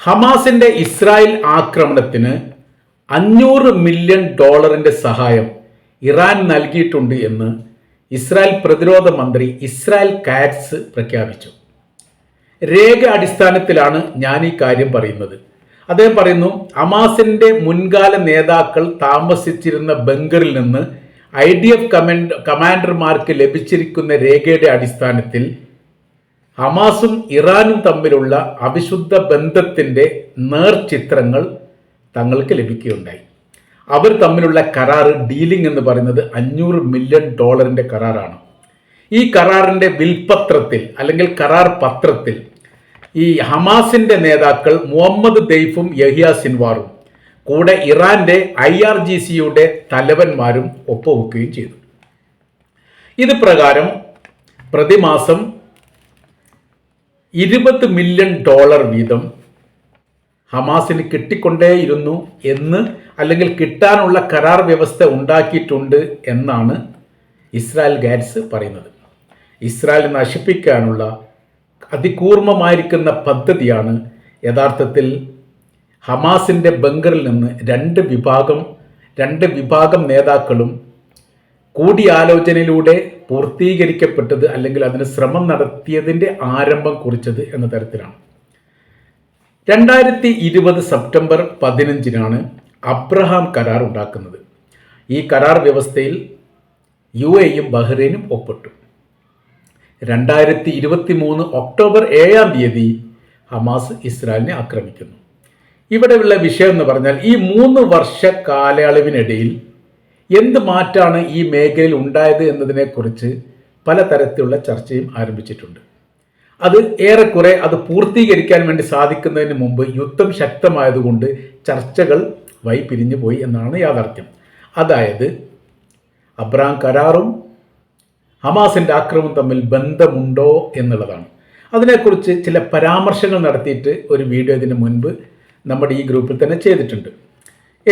ഹമാസിന്റെ ഇസ്രായേൽ ആക്രമണത്തിന് അഞ്ഞൂറ് മില്യൺ ഡോളറിന്റെ സഹായം ഇറാൻ നൽകിയിട്ടുണ്ട് എന്ന് ഇസ്രായേൽ പ്രതിരോധ മന്ത്രി ഇസ്രായേൽ കാറ്റ്സ് പ്രഖ്യാപിച്ചു. രേഖ അടിസ്ഥാനത്തിലാണ് ഞാൻ ഈ കാര്യം പറയുന്നത്. അദ്ദേഹം പറയുന്നു ഹമാസിന്റെ മുൻകാല നേതാക്കൾ താമസിച്ചിരുന്ന ബംഗറിൽ നിന്ന് ഐ ഡി എഫ് കമാൻഡർമാർക്ക് ലഭിച്ചിരിക്കുന്ന രേഖയുടെ അടിസ്ഥാനത്തിൽ ഹമാസും ഇറാനും തമ്മിലുള്ള അവിശുദ്ധ ബന്ധത്തിന്റെ നേർചിത്രങ്ങൾ തങ്ങൾക്ക് ലഭിക്കുകയുണ്ടായി. അവർ തമ്മിലുള്ള കരാർ ഡീലിംഗ് എന്ന് പറയുന്നത് അഞ്ഞൂറ് മില്യൺ ഡോളറിന്റെ കരാറാണ്. ഈ കരാറിന്റെ വിൽപത്രത്തിൽ അല്ലെങ്കിൽ കരാർ പത്രത്തിൽ ഈ ഹമാസിന്റെ നേതാക്കൾ മുഹമ്മദ് ദെയ്ഫും യഹിയ സിൻവാറും കൂടെ ഇറാന്റെ ഐ ആർ ജി സിയുടെ തലവന്മാരും ഒപ്പുവെക്കുകയും ചെയ്തു. ഇത് പ്രകാരം പ്രതിമാസം ഇരുപത് മില്യൺ ഡോളർ വീതം ഹമാസിന് കിട്ടിക്കൊണ്ടേയിരുന്നു എന്ന് അല്ലെങ്കിൽ കിട്ടാനുള്ള കരാർ വ്യവസ്ഥ ഉണ്ടാക്കിയിട്ടുണ്ട് എന്നാണ് ഇസ്രായേൽ ഗാറ്റ്സ് പറയുന്നത്. ഇസ്രായേൽ നശിപ്പിക്കാനുള്ള അതികൂർമ്മമായിരിക്കുന്ന പദ്ധതിയാണ് യഥാർത്ഥത്തിൽ ഹമാസിന്റെ ബങ്കറിൽ നിന്ന് രണ്ട് വിഭാഗം രണ്ട് വിഭാഗം നേതാക്കളും കൂടിയാലോചനയിലൂടെ പൂർത്തീകരിക്കപ്പെട്ടത് അല്ലെങ്കിൽ അതിന് ശ്രമം നടത്തിയതിന്റെ ആരംഭം കുറിച്ചത് എന്ന തരത്തിലാണ്. രണ്ടായിരത്തി ഇരുപത് സെപ്റ്റംബർ പതിനഞ്ചിനാണ് അബ്രഹാം കരാർ ഉണ്ടാക്കുന്നത്. ഈ കരാർ വ്യവസ്ഥയിൽ യു എയും ബഹ്റൈനും ഒപ്പിട്ടു. രണ്ടായിരത്തി ഇരുപത്തി മൂന്ന് ഒക്ടോബർ ഏഴാം തീയതി ഹമാസ് ഇസ്രായേലിനെ ആക്രമിക്കുന്നു. ഇവിടെയുള്ള വിഷയം എന്ന് പറഞ്ഞാൽ ഈ മൂന്ന് വർഷ കാലയളവിനിടയിൽ എന്ത് മാറ്റാണ് ഈ മേഖലയിൽ ഉണ്ടായത് എന്നതിനെക്കുറിച്ച് പലതരത്തിലുള്ള ചർച്ചയും ആരംഭിച്ചിട്ടുണ്ട്. അത് ഏറെക്കുറെ അത് പൂർത്തീകരിക്കാൻ വേണ്ടി സാധിക്കുന്നതിന് മുമ്പ് യുദ്ധം ശക്തമായതുകൊണ്ട് ചർച്ചകൾ വൈ പിരിഞ്ഞു പോയി എന്നാണ് യാഥാർത്ഥ്യം. അതായത് അബ്രാം കരാറും ഹമാസിന്റെ ആക്രമം തമ്മിൽ ബന്ധമുണ്ടോ എന്നുള്ളതാണ്. അതിനെക്കുറിച്ച് ചില പരാമർശങ്ങൾ നടത്തിയിട്ട് ഒരു വീഡിയോ ഇതിന് മുൻപ് നമ്മുടെ ഈ ഗ്രൂപ്പിൽ തന്നെ ചെയ്തിട്ടുണ്ട്.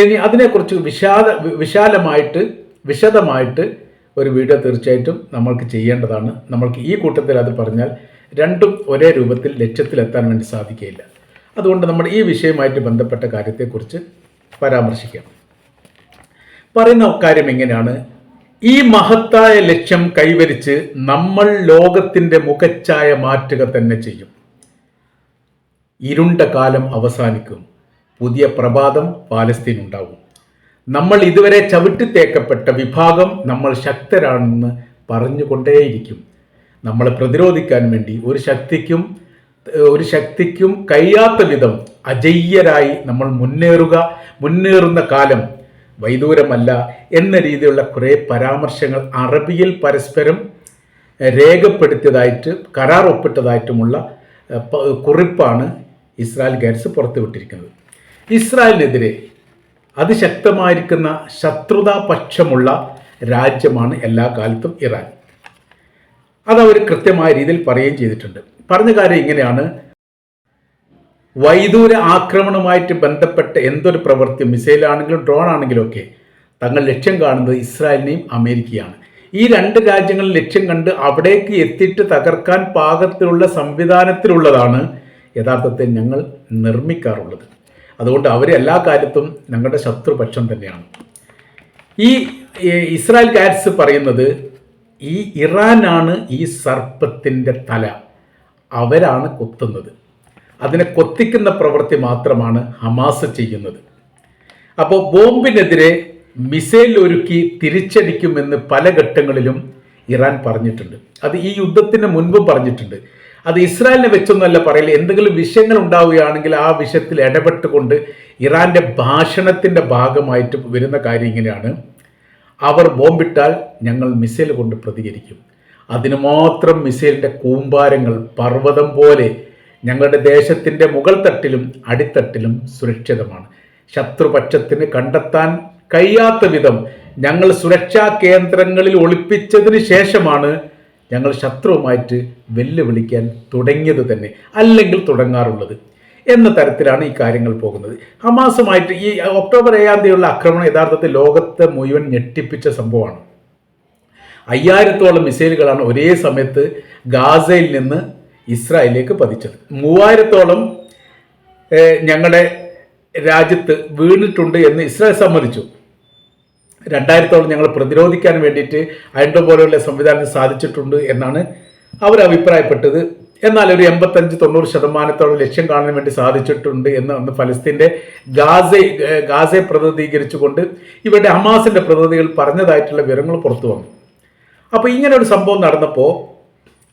ഇനി അതിനെക്കുറിച്ച് വിശാല വിശാലമായിട്ട് വിശദമായിട്ട് ഒരു വീഡിയോ തീർച്ചയായിട്ടും നമ്മൾക്ക് ചെയ്യേണ്ടതാണ്. നമ്മൾക്ക് ഈ കൂട്ടത്തിൽ അത് പറഞ്ഞാൽ രണ്ടും ഒരേ രൂപത്തിൽ ലക്ഷ്യത്തിലെത്താൻ വേണ്ടി സാധിക്കുകയില്ല. അതുകൊണ്ട് നമ്മൾ ഈ വിഷയവുമായിട്ട് ബന്ധപ്പെട്ട കാര്യത്തെക്കുറിച്ച് പരാമർശിക്കാം. പറയുന്ന കാര്യം എങ്ങനെയാണ് ഈ മഹത്തായ ലക്ഷ്യം കൈവരിച്ച് നമ്മൾ ലോകത്തിന്റെ മുഖച്ഛായ മാറ്റുക തന്നെ ചെയ്യും. ഇരുണ്ട കാലം അവസാനിക്കും. പുതിയ പ്രഭാതം പാലസ്തീൻ ഉണ്ടാവും നമ്മൾ ഇതുവരെ ചവിട്ടിത്തേക്കപ്പെട്ട വിഭാഗം നമ്മൾ ശക്തരാണെന്ന് പറഞ്ഞുകൊണ്ടേയിരിക്കും. നമ്മളെ പ്രതിരോധിക്കാൻ വേണ്ടി ഒരു ശക്തിക്കും ഒരു ശക്തിക്കും കഴിയാത്ത വിധം അജയ്യരായി നമ്മൾ മുന്നേറുക മുന്നേറുന്ന കാലം വൈദൂരമല്ല എന്ന രീതിയിലുള്ള കുറേ പരാമർശങ്ങൾ അറബിയിൽ പരസ്പരം രേഖപ്പെടുത്തിയതായിട്ട് കരാർ ഒപ്പിട്ടതായിട്ടുമുള്ള കുറിപ്പാണ് ഇസ്രായേൽ ഗൈഡ്സ് പുറത്തുവിട്ടിരിക്കുന്നത്. ഇസ്രായേലിനെതിരെ അതിശക്തമായിരിക്കുന്ന ശത്രുതാപക്ഷമുള്ള രാജ്യമാണ് എല്ലാ കാലത്തും ഇറാൻ. അത് കൃത്യമായ രീതിയിൽ പറയുകയും ചെയ്തിട്ടുണ്ട്. പറഞ്ഞ കാര്യം ഇങ്ങനെയാണ്. വൈദൂര ആക്രമണവുമായിട്ട് ബന്ധപ്പെട്ട എന്തൊരു പ്രവൃത്തി മിസൈലാണെങ്കിലും ഡ്രോൺ ആണെങ്കിലും ഒക്കെ തങ്ങൾ ലക്ഷ്യം കാണുന്നത് ഇസ്രായേലിനെയും അമേരിക്കയാണ്. ഈ രണ്ട് രാജ്യങ്ങളും ലക്ഷ്യം കണ്ട് അവിടേക്ക് എത്തിയിട്ട് തകർക്കാൻ പാകത്തിലുള്ള സംവിധാനത്തിലുള്ളതാണ് യഥാർത്ഥത്തിൽ ഞങ്ങൾ നിർമ്മിക്കാറുള്ളത്. അതുകൊണ്ട് അവർ എല്ലാ കാര്യത്തും ഞങ്ങളുടെ ശത്രുപക്ഷം തന്നെയാണ്. ഈ ഇസ്രായേൽ കാറ്റ്സ് പറയുന്നത് ഈ ഇറാനാണ് ഈ സർപ്പത്തിന്റെ തല. അവരാണ് കൊത്തുന്നത്. അതിനെ കൊത്തിക്കുന്ന പ്രവൃത്തി മാത്രമാണ് ഹമാസ് ചെയ്യുന്നത്. അപ്പോൾ ബോംബിനെതിരെ മിസൈൽ ഒരുക്കി തിരിച്ചടിക്കുമെന്ന് പല ഘട്ടങ്ങളിലും ഇറാൻ പറഞ്ഞിട്ടുണ്ട്. അത് ഈ യുദ്ധത്തിന് മുൻപ് പറഞ്ഞിട്ടുണ്ട്. അത് ഇസ്രായേലിനെ വെച്ചൊന്നുമല്ല പറയില്ല എന്തെങ്കിലും വിഷയങ്ങൾ ഉണ്ടാവുകയാണെങ്കിൽ ആ വിഷയത്തിൽ ഇടപെട്ടുകൊണ്ട് ഇറാന്റെ ഭാഷണത്തിന്റെ ഭാഗമായിട്ട് വരുന്ന കാര്യം ഇങ്ങനെയാണ്. അവർ ബോംബിട്ടാൽ ഞങ്ങൾ മിസൈൽ കൊണ്ട് പ്രതികരിക്കും. അതിന് മാത്രം മിസൈലിന്റെ കൂമ്പാരങ്ങൾ പർവതം പോലെ ഞങ്ങളുടെ ദേശത്തിന്റെ മുകൾ തട്ടിലും അടിത്തട്ടിലും സുരക്ഷിതമാണ്. ശത്രുപക്ഷത്തിന് കണ്ടെത്താൻ കഴിയാത്ത വിധം ഞങ്ങൾ സുരക്ഷാ കേന്ദ്രങ്ങളിൽ ഒളിപ്പിച്ചതിന് ശേഷമാണ് ഞങ്ങൾ ശത്രുവുമായിട്ട് വെല്ലുവിളിക്കാൻ തുടങ്ങിയത് തന്നെ അല്ലെങ്കിൽ തുടങ്ങാറുള്ളത് എന്ന തരത്തിലാണ് ഈ കാര്യങ്ങൾ പോകുന്നത്. ഹമാസുമായിട്ട് ഈ ഒക്ടോബർ ഏഴാം തീയതിയുള്ള ആക്രമണം യഥാർത്ഥത്തിൽ ലോകത്തെ മുഴുവൻ ഞെട്ടിപ്പിച്ച സംഭവമാണ്. അയ്യായിരത്തോളം മിസൈലുകളാണ് ഒരേ സമയത്ത് ഗാസയിൽ നിന്ന് ഇസ്രായേലിലേക്ക് പതിച്ചത്. മൂവായിരത്തോളം ഞങ്ങളുടെ രാജ്യത്ത് വീണിട്ടുണ്ട് എന്ന് ഇസ്രായേൽ സമ്മതിച്ചു. രണ്ടായിരത്തോളം ഞങ്ങൾ പ്രതിരോധിക്കാൻ വേണ്ടിയിട്ട് അയൻഡോ പോലെയുള്ള സംവിധാനം സാധിച്ചിട്ടുണ്ട് എന്നാണ് അവർ അഭിപ്രായപ്പെട്ടത്. എന്നാൽ ഒരു എൺപത്തഞ്ച് തൊണ്ണൂറ് ശതമാനത്തോളം ലക്ഷ്യം കാണാൻ വേണ്ടി സാധിച്ചിട്ടുണ്ട് എന്ന് അന്ന് ഫലസ്തീന്റെ ഗാസെ ഗാസെ പ്രതിനിധീകരിച്ചുകൊണ്ട് ഇവരുടെ ഹമാസിന്റെ പ്രതിനിധികൾ പറഞ്ഞതായിട്ടുള്ള വിവരങ്ങൾ പുറത്തു വന്നു. അപ്പോൾ ഇങ്ങനെ ഒരു സംഭവം നടന്നപ്പോൾ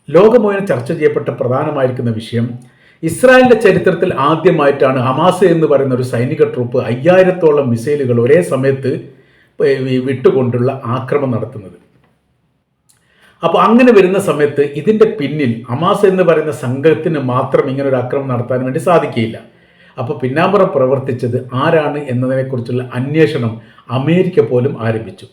ലോകം ചർച്ച ചെയ്യപ്പെട്ട പ്രധാനമായിരിക്കുന്ന വിഷയം ഇസ്രായേലിന്റെ ചരിത്രത്തിൽ ആദ്യമായിട്ടാണ് ഹമാസ് എന്ന് പറയുന്ന ഒരു സൈനിക ട്രൂപ്പ് അയ്യായിരത്തോളം മിസൈലുകൾ ഒരേ സമയത്ത് വിട്ടുകൊണ്ടുള്ള ആക്രമം നടത്തുന്നത്. അപ്പോൾ അങ്ങനെ വരുന്ന സമയത്ത് ഇതിന്റെ പിന്നിൽ അമാസ് എന്ന് പറയുന്ന സംഘത്തിന് മാത്രം ഇങ്ങനെ ഒരു ആക്രമണം നടത്താൻ വേണ്ടി സാധിക്കുകയില്ല. അപ്പോൾ പിന്നാമ്പുറം പ്രവർത്തിച്ചത് ആരാണ് എന്നതിനെക്കുറിച്ചുള്ള അന്വേഷണം അമേരിക്ക പോലും ആരംഭിച്ചു.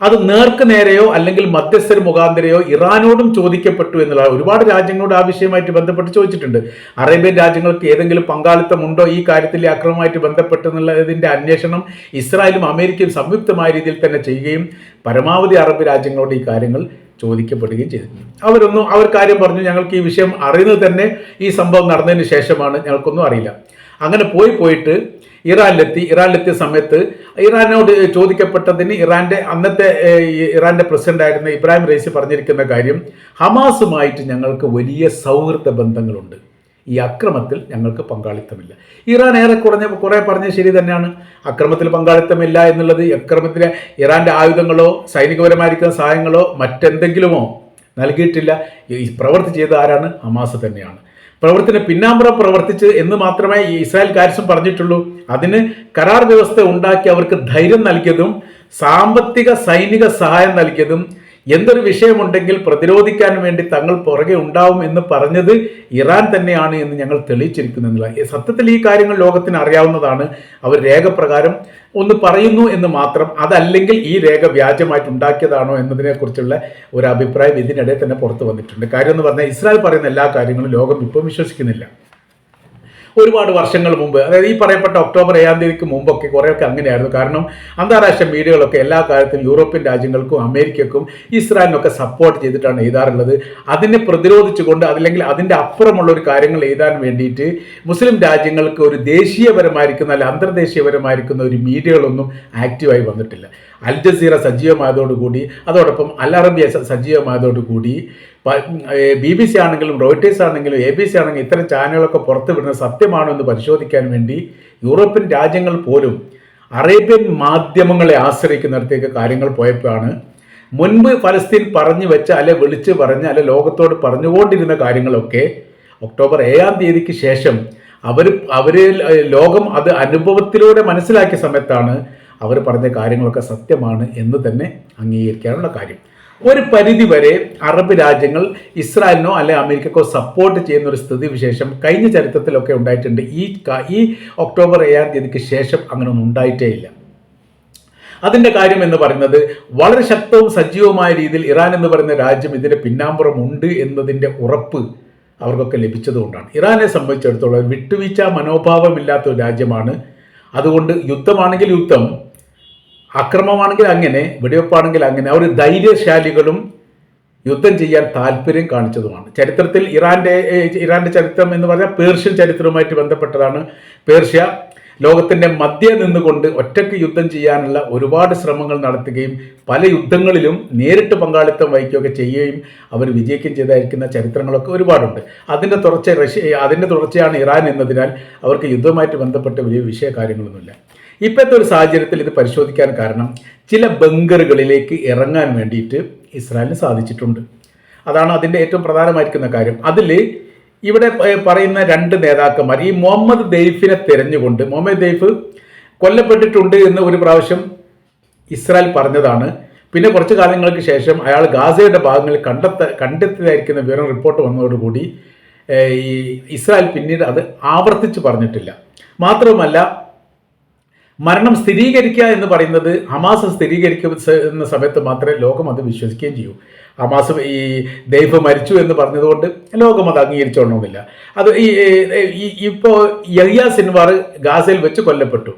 അത് നേർക്ക് നേരെയോ അല്ലെങ്കിൽ മധ്യസ്ഥർ മുഖാന്തരയോ ഇറാനോടും ചോദിക്കപ്പെട്ടു എന്നുള്ള ഒരുപാട് രാജ്യങ്ങളോട് ആ വിഷയമായിട്ട് ബന്ധപ്പെട്ട് ചോദിച്ചിട്ടുണ്ട്. അറേബ്യൻ രാജ്യങ്ങൾക്ക് ഏതെങ്കിലും പങ്കാളിത്തമുണ്ടോ ഈ കാര്യത്തിൽ അക്രമമായിട്ട് ബന്ധപ്പെട്ടെന്നുള്ളതിന്റെ അന്വേഷണം ഇസ്രായേലും അമേരിക്കയും സംയുക്തമായ രീതിയിൽ തന്നെ ചെയ്യുകയും പരമാവധി അറബ് രാജ്യങ്ങളോട് ഈ കാര്യങ്ങൾ ചോദിക്കപ്പെടുകയും ചെയ്തു അവരൊന്നും അവർ കാര്യം പറഞ്ഞു ഞങ്ങൾക്ക് ഈ വിഷയം അറിയുന്നത് തന്നെ ഈ സംഭവം നടന്നതിന് ശേഷമാണ് ഞങ്ങൾക്കൊന്നും അറിയില്ല. അങ്ങനെ പോയി പോയിട്ട് ഇറാനിലെത്തി. ഇറാനിലെത്തിയ സമയത്ത് ഇറാനോട് ചോദിക്കപ്പെട്ടതിന് ഇറാന്റെ അന്നത്തെ ഇറാന്റെ പ്രസിഡന്റ് ആയിരുന്ന ഇബ്രാഹിം റൈസി പറഞ്ഞിരിക്കുന്ന കാര്യം ഹമാസുമായിട്ട് ഞങ്ങൾക്ക് വലിയ സൗഹൃദ ബന്ധങ്ങളുണ്ട്. ഈ അക്രമത്തിൽ ഞങ്ങൾക്ക് പങ്കാളിത്തമില്ല. ഇറാൻ ഏറെ കുറഞ്ഞ കുറേ പറഞ്ഞ ശരി തന്നെയാണ്. അക്രമത്തിൽ പങ്കാളിത്തമില്ല എന്നുള്ളത് അക്രമത്തിന് ഇറാന്റെ ആയുധങ്ങളോ സൈനികപരമായിരിക്കുന്ന സഹായങ്ങളോ മറ്റെന്തെങ്കിലുമോ നൽകിയിട്ടില്ല. പ്രവർത്തി ചെയ്ത ആരാണ്? ഹമാസ് തന്നെയാണ്. പ്രവർത്തന പിന്നാമ്പുറം പ്രവർത്തിച്ച് എന്ന് മാത്രമേ ഇസ്രായേൽ കാര്യസും പറഞ്ഞിട്ടുള്ളൂ. അതിന് കരാർ വ്യവസ്ഥ ഉണ്ടാക്കി അവർക്ക് ധൈര്യം നൽകിയതും സാമ്പത്തിക സൈനിക സഹായം നൽകിയതും എന്തൊരു വിഷയമുണ്ടെങ്കിൽ പ്രതിരോധിക്കാൻ വേണ്ടി തങ്ങൾ പുറകെ ഉണ്ടാവും എന്ന് പറഞ്ഞത് ഇറാൻ തന്നെയാണ് എന്ന് ഞങ്ങൾ തെളിയിച്ചിരിക്കുന്നു എന്നുള്ള സത്യത്തിൽ ഈ കാര്യങ്ങൾ ലോകത്തിന് അറിയാവുന്നതാണ്. അവർ രേഖപ്രകാരം ഒന്ന് പറയുന്നു എന്ന് മാത്രം അതല്ലെങ്കിൽ ഈ രേഖ വ്യാജമായിട്ട് ഉണ്ടാക്കിയതാണോ എന്നതിനെക്കുറിച്ചുള്ള ഒരു അഭിപ്രായം ഇതിനിടെ തന്നെ പുറത്തു വന്നിട്ടുണ്ട്. കാര്യം എന്ന് പറഞ്ഞാൽ ഇസ്രായേൽ പറയുന്ന എല്ലാ കാര്യങ്ങളും ലോകം ഇപ്പം വിശ്വസിക്കുന്നില്ല. ഒരുപാട് വർഷങ്ങൾ മുമ്പ് അതായത് ഈ പറയപ്പെട്ട ഒക്ടോബർ ഏഴാം തീയതിക്ക് മുമ്പൊക്കെ കുറേയൊക്കെ അങ്ങനെയായിരുന്നു. കാരണം അന്താരാഷ്ട്ര മീഡിയകളൊക്കെ എല്ലാ കാര്യത്തിലും യൂറോപ്യൻ രാജ്യങ്ങൾക്കും അമേരിക്കക്കും ഇസ്രായേലിനൊക്കെ സപ്പോർട്ട് ചെയ്തിട്ടാണ് എഴുതാറുള്ളത് അതിനെ പ്രതിരോധിച്ചുകൊണ്ട് അതല്ലെങ്കിൽ അതിന്റെ അപ്പുറമുള്ള ഒരു കാര്യങ്ങൾ എഴുതാൻ വേണ്ടിയിട്ട് മുസ്ലിം രാജ്യങ്ങൾക്ക് ഒരു ദേശീയപരമായിരിക്കുന്ന അല്ല അന്തർദേശീയപരമായിരിക്കുന്ന ഒരു മീഡിയകളൊന്നും ആക്റ്റീവായി വന്നിട്ടില്ല. അൽ ജസീറ സജീവമായതോടുകൂടി അതോടൊപ്പം അൽ അറബിയ സജീവമായതോടുകൂടി ബി ബി സി ആണെങ്കിലും റോയിട്ടേഴ്സ് ആണെങ്കിലും എ ബി സി ആണെങ്കിലും ഇത്തരം ചാനലുകളൊക്കെ പുറത്തു വിടുന്നത് സത്യമാണോ എന്ന് പരിശോധിക്കാൻ വേണ്ടി യൂറോപ്യൻ രാജ്യങ്ങൾ പോലും അറേബ്യൻ മാധ്യമങ്ങളെ ആശ്രയിക്കുന്നിടത്തേക്ക് കാര്യങ്ങൾ പോയപ്പോഴാണ് മുൻപ് ഫലസ്തീൻ പറഞ്ഞു വെച്ച അല്ലെ വിളിച്ച് പറഞ്ഞ അല്ലെ ലോകത്തോട് പറഞ്ഞുകൊണ്ടിരുന്ന കാര്യങ്ങളൊക്കെ ഒക്ടോബർ ഏഴാം തീയതിക്ക് ശേഷം അവർ അവർ ലോകം അത് അനുഭവത്തിലൂടെ മനസ്സിലാക്കിയ സമയത്താണ് അവർ പറഞ്ഞ കാര്യങ്ങളൊക്കെ സത്യമാണ് എന്ന് തന്നെ അംഗീകരിക്കാനുള്ള കാര്യം. ഒരു പരിധി വരെ അറബ് രാജ്യങ്ങൾ ഇസ്രായേലിനോ അല്ലെ അമേരിക്കക്കോ സപ്പോർട്ട് ചെയ്യുന്ന ഒരു സ്ഥിതി വിശേഷം കഴിഞ്ഞ ചരിത്രത്തിലൊക്കെ ഉണ്ടായിട്ടുണ്ട്. ഈ ഈ ഒക്ടോബർ ഏഴാം തീയതിക്ക് ശേഷം അങ്ങനെ ഒന്നും ഉണ്ടായിട്ടേ ഇല്ല. അതിന്റെ കാര്യം എന്ന് പറയുന്നത് വളരെ ശക്തവും സജീവമായ രീതിയിൽ ഇറാൻ എന്ന് പറയുന്ന രാജ്യം ഇതിന്റെ പിന്നാമ്പുറം ഉണ്ട് എന്നതിന്റെ ഉറപ്പ് അവർക്കൊക്കെ ലഭിച്ചതുകൊണ്ടാണ്. ഇറാനെ സംബന്ധിച്ചിടത്തോളം വിട്ടുവീഴ്ച മനോഭാവമില്ലാത്ത ഒരു രാജ്യമാണ്. അതുകൊണ്ട് യുദ്ധമാണെങ്കിൽ യുദ്ധം അക്രമമാണെങ്കിൽ അങ്ങനെ വെടിവെപ്പാണെങ്കിൽ അങ്ങനെ അവർ ധൈര്യശാലികളും യുദ്ധം ചെയ്യാൻ താല്പര്യം കാണിച്ചതുമാണ്. ചരിത്രത്തിൽ ഇറാന്റെ ഇറാന്റെ ചരിത്രം എന്ന് പറഞ്ഞാൽ പേർഷ്യൻ ചരിത്രവുമായിട്ട് ബന്ധപ്പെട്ടതാണ്. പേർഷ്യ ലോകത്തിന്റെ മധ്യ നിന്നുകൊണ്ട് ഒറ്റയ്ക്ക് യുദ്ധം ചെയ്യാനുള്ള ഒരുപാട് ശ്രമങ്ങൾ നടത്തുകയും പല യുദ്ധങ്ങളിലും നേരിട്ട് പങ്കാളിത്തം വഹിക്കുകയൊക്കെ ചെയ്യുകയും അവർ വിജയിക്കുകയും ചെയ്തായിരിക്കുന്ന ചരിത്രങ്ങളൊക്കെ ഒരുപാടുണ്ട്. അതിന്റെ തുടർച്ച റഷ്യ അതിന്റെ തുടർച്ചയാണ് ഇറാൻ എന്നതിനാൽ അവർക്ക് യുദ്ധവുമായിട്ട് ബന്ധപ്പെട്ട വലിയ വിഷയ കാര്യങ്ങളൊന്നുമില്ല ഇപ്പോഴത്തെ ഒരു സാഹചര്യത്തിൽ ഇത് പരിശോധിക്കാൻ കാരണം ചില ബങ്കറുകളിലേക്ക് ഇറങ്ങാൻ വേണ്ടിയിട്ട് ഇസ്രായേലിന് സാധിച്ചിട്ടുണ്ട്. അതാണ് അതിന്റെ ഏറ്റവും പ്രധാനമായിരിക്കുന്ന കാര്യം. അതിൽ ഇവിടെ പറയുന്ന രണ്ട് നേതാക്കന്മാർ ഈ മുഹമ്മദ് ദൈഫിനെ തിരഞ്ഞുകൊണ്ട് മുഹമ്മദ് ദൈഫ് കൊല്ലപ്പെട്ടിട്ടുണ്ട് എന്ന് ഒരു പ്രാവശ്യം ഇസ്രായേൽ പറഞ്ഞതാണ്. പിന്നെ കുറച്ച് കാലങ്ങൾക്ക് ശേഷം അയാൾ ഗാസയുടെ ഭാഗങ്ങളിൽ കണ്ടെത്ത കണ്ടെത്തിയതായിരിക്കുന്ന വിവരം റിപ്പോർട്ട് വന്നതോടുകൂടി ഈ ഇസ്രായേൽ പിന്നീട് അത് ആവർത്തിച്ച് പറഞ്ഞിട്ടില്ല. മാത്രവുമല്ല മരണം സ്ഥിരീകരിക്കുക എന്ന് പറയുന്നത് ഹമാസ് സ്ഥിരീകരിക്കുന്ന സമയത്ത് മാത്രമേ ലോകം അത് വിശ്വസിക്കുകയും ചെയ്യൂ. ഹമാസ് ഈ ദൈവ മരിച്ചു എന്ന് പറഞ്ഞതുകൊണ്ട് ലോകം അത് അംഗീകരിച്ചോണമെന്നില്ല അത് ഈ ഇപ്പോൾ യഹിയ സിൻവാർ ഗാസയിൽ വെച്ച് കൊല്ലപ്പെട്ടു.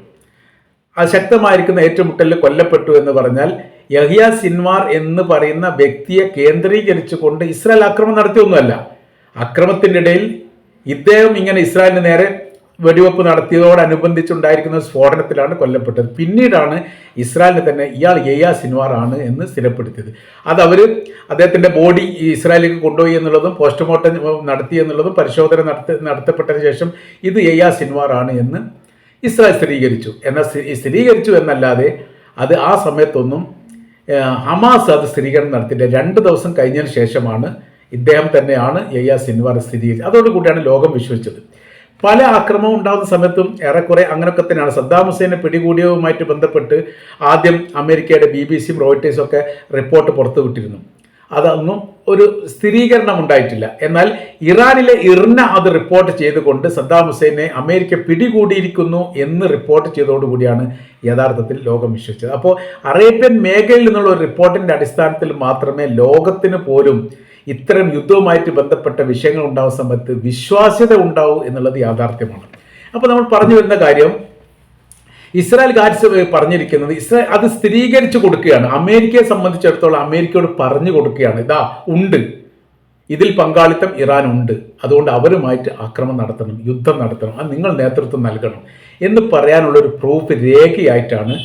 ആ ശക്തമായിരിക്കുന്ന ഏറ്റുമുട്ടലിൽ കൊല്ലപ്പെട്ടു എന്ന് പറഞ്ഞാൽ യഹിയ സിൻവാർ എന്ന് പറയുന്ന വ്യക്തിയെ കേന്ദ്രീകരിച്ചുകൊണ്ട് ഇസ്രായേൽ ആക്രമണം നടത്തിയൊന്നുമല്ല. അക്രമത്തിന്റെ ഇടയിൽ ഇദ്ദേഹം ഇങ്ങനെ ഇസ്രായേലിന് നേരെ വെടിവെപ്പ് നടത്തിയതോടനുബന്ധിച്ചുണ്ടായിരിക്കുന്ന സ്ഫോടനത്തിലാണ് കൊല്ലപ്പെട്ടത്. പിന്നീടാണ് ഇസ്രായേലിനെ തന്നെ ഇയാൾ യയ്യ സിൻവാർ ആണ് എന്ന് സ്ഥിരപ്പെടുത്തിയത്. അത് അവർ അദ്ദേഹത്തിന്റെ ബോഡി ഇസ്രായേലിലേക്ക് കൊണ്ടുപോയി എന്നുള്ളതും പോസ്റ്റ്മോർട്ടം നടത്തി എന്നുള്ളതും പരിശോധന നടത്തി നടത്തപ്പെട്ടതിന് ശേഷം ഇത് യയ്യ സിൻവാർ ആണ് എന്ന് ഇസ്രായേൽ സ്ഥിരീകരിച്ചു. എന്നാൽ സ്ഥിരീകരിച്ചു എന്നല്ലാതെ അത് ആ സമയത്തൊന്നും ഹമാസ് അത് സ്ഥിരീകരണം നടത്തിയില്ല. രണ്ട് ദിവസം കഴിഞ്ഞതിന് ശേഷമാണ് ഇദ്ദേഹം തന്നെയാണ് യയ്യ സിൻവാർ സ്ഥിരീകരിച്ചത്. അതോടുകൂടിയാണ് ലോകം വിശ്വസിച്ചത്. പല ആക്രമണം ഉണ്ടാകുന്ന സമയത്തും ഏറെക്കുറെ അങ്ങനെയൊക്കെ തന്നെയാണ്. സദ്ദാം ഹുസൈനെ പിടികൂടിയവുമായിട്ട് ബന്ധപ്പെട്ട് ആദ്യം അമേരിക്കയുടെ ബി ബി സിയും റോയിട്ടേഴ്സും ഒക്കെ റിപ്പോർട്ട് പുറത്തുവിട്ടിരുന്നു. അതൊന്നും ഒരു സ്ഥിരീകരണം ഉണ്ടായിട്ടില്ല. എന്നാൽ ഇറാനിലെ ഇർന അത് റിപ്പോർട്ട് ചെയ്തുകൊണ്ട് സദ്ദാം ഹുസൈനെ അമേരിക്ക പിടികൂടിയിരിക്കുന്നു എന്ന് റിപ്പോർട്ട് ചെയ്തതോടുകൂടിയാണ് യഥാർത്ഥത്തിൽ ലോകം വിശ്വസിച്ചത്. അപ്പോൾ അറേബ്യൻ മേഖലയിൽ നിന്നുള്ള ഒരു റിപ്പോർട്ടിന്റെ അടിസ്ഥാനത്തിൽ മാത്രമേ ലോകത്തിന് പോലും ഇത്തരം യുദ്ധവുമായിട്ട് ബന്ധപ്പെട്ട വിഷയങ്ങൾ ഉണ്ടാവുന്ന സമയത്ത് വിശ്വാസ്യത ഉണ്ടാവും എന്നുള്ളത് യാഥാർത്ഥ്യമാണ്. അപ്പോൾ നമ്മൾ പറഞ്ഞു വരുന്ന കാര്യം ഇസ്രായേൽ ഗാഡ്സ് പറഞ്ഞിരിക്കുന്നത് ഇസ്രായേൽ അത് സ്ഥിരീകരിച്ചു കൊടുക്കുകയാണ്. അമേരിക്കയെ സംബന്ധിച്ചിടത്തോളം അമേരിക്കയോട് പറഞ്ഞു കൊടുക്കുകയാണ്. ഇതാ ഉണ്ട്. ഇതിൽ പങ്കാളിത്തം ഇറാൻ ഉണ്ട്. അതുകൊണ്ട് അവരുമായിട്ട് ആക്രമണം നടത്തണം യുദ്ധം നടത്തണം. അത് നിങ്ങൾ നേതൃത്വം നൽകണം എന്ന് പറയാനുള്ള ഒരു പ്രൂഫ് രേഖയായിട്ടാണ്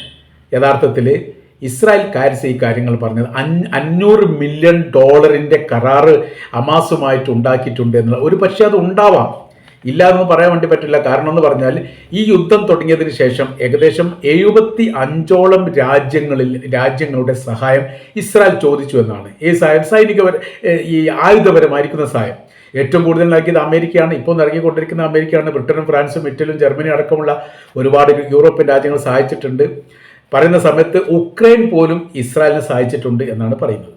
യഥാർത്ഥത്തിൽ ഇസ്രായേൽ കാരിസ് ഈ കാര്യങ്ങൾ പറഞ്ഞത് അഞ്ഞ- അഞ്ഞൂറ് മില്യൺ ഡോളറിന്റെ കരാറ് അമാസുമായിട്ട് ഉണ്ടാക്കിയിട്ടുണ്ട് എന്നുള്ള ഒരു പക്ഷേ അത് ഉണ്ടാവാം. ഇല്ല എന്ന് പറയാൻ വേണ്ടി പറ്റില്ല. കാരണം എന്ന് പറഞ്ഞാൽ ഈ യുദ്ധം തുടങ്ങിയതിന് ശേഷം ഏകദേശം എഴുപത്തി അഞ്ചോളം രാജ്യങ്ങളിൽ രാജ്യങ്ങളുടെ സഹായം ഇസ്രായേൽ ചോദിച്ചു എന്നാണ്. ഈ സഹായം സൈനിക ഈ ആയുധപരമായിരിക്കുന്ന സഹായം. ഏറ്റവും കൂടുതൽ നൽകിയത് അമേരിക്കയാണ്. ഇപ്പോൾ നൽകിക്കൊണ്ടിരിക്കുന്ന അമേരിക്കയാണ്. ബ്രിട്ടനും ഫ്രാൻസും ഇറ്റലിയും ജർമ്മനി അടക്കമുള്ള ഒരുപാട് യൂറോപ്യൻ രാജ്യങ്ങൾ സഹായിച്ചിട്ടുണ്ട്. പറയുന്ന സമയത്ത് ഉക്രൈൻ പോലും ഇസ്രായേലിനെ സഹായിച്ചിട്ടുണ്ട് എന്നാണ് പറയുന്നത്.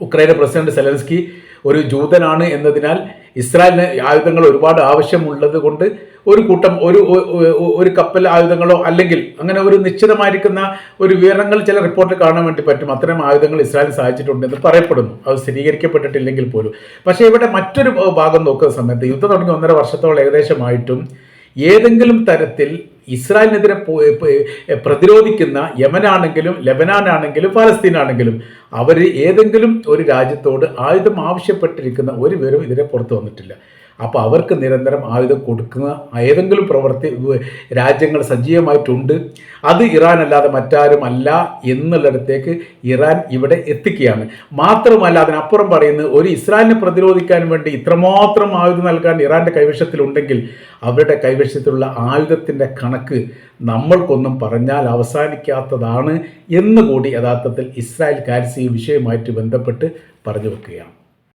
ഉക്രൈന്റെ പ്രസിഡന്റ് സെലൻസ്കി ഒരു ജൂതനാണ് എന്നതിനാൽ ഇസ്രായേലിന് ആയുധങ്ങൾ ഒരുപാട് ആവശ്യമുള്ളത് കൊണ്ട് ഒരു കൂട്ടം ഒരു ഒരു കപ്പൽ ആയുധങ്ങളോ അല്ലെങ്കിൽ അങ്ങനെ ഒരു നിശ്ചിതമായിരിക്കുന്ന ഒരു വിവരങ്ങൾ ചില റിപ്പോർട്ടിൽ കാണാൻ വേണ്ടി പറ്റും. അത്തരം ആയുധങ്ങൾ ഇസ്രായേൽ സഹായിച്ചിട്ടുണ്ടെന്ന് പറയപ്പെടുന്നു. അത് സ്ഥിരീകരിക്കപ്പെട്ടിട്ടില്ലെങ്കിൽ പോലും. പക്ഷേ ഇവിടെ മറ്റൊരു ഭാഗം നോക്കുന്ന സമയത്ത് യുദ്ധം തുടങ്ങി ഒന്നര വർഷത്തോളം ഏകദേശമായിട്ടും ഏതെങ്കിലും തരത്തിൽ ഇസ്രായേലിനെതിരെ പ്രതിരോധിക്കുന്ന യമനാണെങ്കിലും ലെബനാനാണെങ്കിലും പാലസ്തീനാണെങ്കിലും അവർ ഏതെങ്കിലും ഒരു രാജ്യത്തോട് ആയുധം ആവശ്യപ്പെട്ടിരിക്കുന്ന ഒരു വിവരം ഇതിനെ പുറത്തു വന്നിട്ടില്ല. അപ്പോൾ അവർക്ക് നിരന്തരം ആയുധം കൊടുക്കുന്ന ഏതെങ്കിലും പ്രവർത്തി രാജ്യങ്ങൾ സജീവമായിട്ടുണ്ട്. അത് ഇറാൻ അല്ലാതെ മറ്റാരുമല്ല എന്നുള്ളിടത്തേക്ക് ഇറാൻ ഇവിടെ എത്തിക്കുകയാണ്. മാത്രമല്ല അതിനപ്പുറം പറയുന്നത് ഒരു ഇസ്രായേലിനെ പ്രതിരോധിക്കാൻ വേണ്ടി ഇത്രമാത്രം ആയുധം നൽകാൻ ഇറാന്റെ കൈവശത്തിലുണ്ടെങ്കിൽ അവരുടെ കൈവശത്തിലുള്ള ആയുധത്തിന്റെ കണക്ക് നമ്മൾക്കൊന്നും പറഞ്ഞാൽ അവസാനിക്കാത്തതാണ് എന്നുകൂടി യഥാർത്ഥത്തിൽ ഇസ്രായേൽ കാരിസ് വിഷയമായിട്ട് വിഷയവുമായിട്ട് ബന്ധപ്പെട്ട് പറഞ്ഞു വെക്കുകയാണ്.